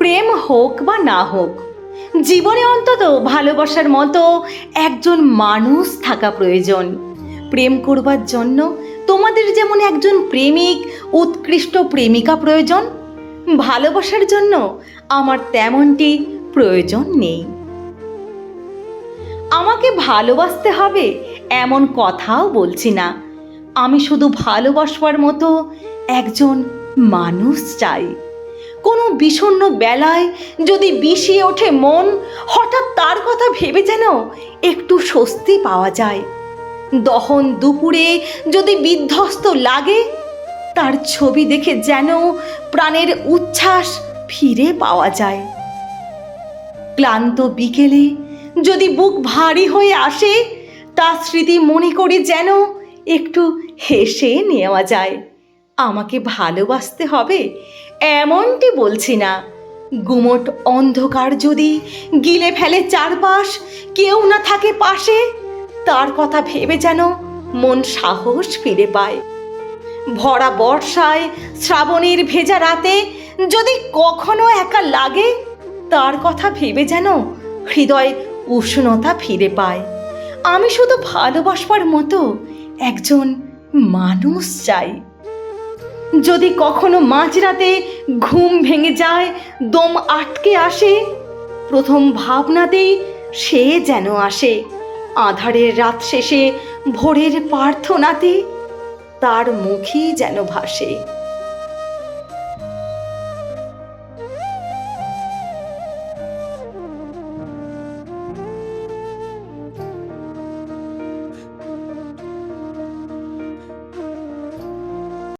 প্রেম হোক বা না হোক, জীবনে অন্তত ভালোবাসার মতো একজন মানুষ থাকা প্রয়োজন। প্রেম করবার জন্য তোমাদের যেমন একজন প্রেমিক, উৎকৃষ্ট প্রেমিকা প্রয়োজন, ভালোবাসার জন্য আমার তেমনটি প্রয়োজন নেই। আমাকে ভালোবাসতে হবে এমন কথাও বলছি না। আমি শুধু ভালোবাসবার মতো একজন মানুষ চাই। কোনো বিষণ্ণ বেলায় যদি বিষিয়ে ওঠে মন, হঠাৎ তার কথা ভেবে যেন একটু স্বস্তি পাওয়া যায়। দহন দুপুরে যদি বিধ্বস্ত লাগে, তার ছবি দেখে যেন প্রাণের উচ্ছ্বাস ফিরে পাওয়া যায়। ক্লান্ত বিকেলে যদি বুক ভারী হয়ে আসে তার স্মৃতি মনে করে যেন একটু হেসে নেওয়া যায়। আমাকে ভালোবাসতে হবে? এমনটি বলছি না। গুমট অন্ধকার যদি গিলে ফেলে চারপাশ, কেউ না থাকে পাশে, তার কথা ভেবে যেন মন সাহস ফিরে পায়। ভরা বর্ষায়, শ্রাবণের ভেজা রাতে যদি কখনো একা লাগে, তার কথা ভেবে যেন হৃদয় উষ্ণতা ফিরে পায়। আমি শুধু ভালোবাসবার মতো একজন মানুষ চাই। যদি কখনো মাঝরাতে ঘুম ভেঙে যায়, দম আটকে আসে, প্রথম ভাবনাতেই সে যেন আসে। আধারের রাত শেষে ভোরের প্রার্থনাতে তার মুখই যেন ভাসে।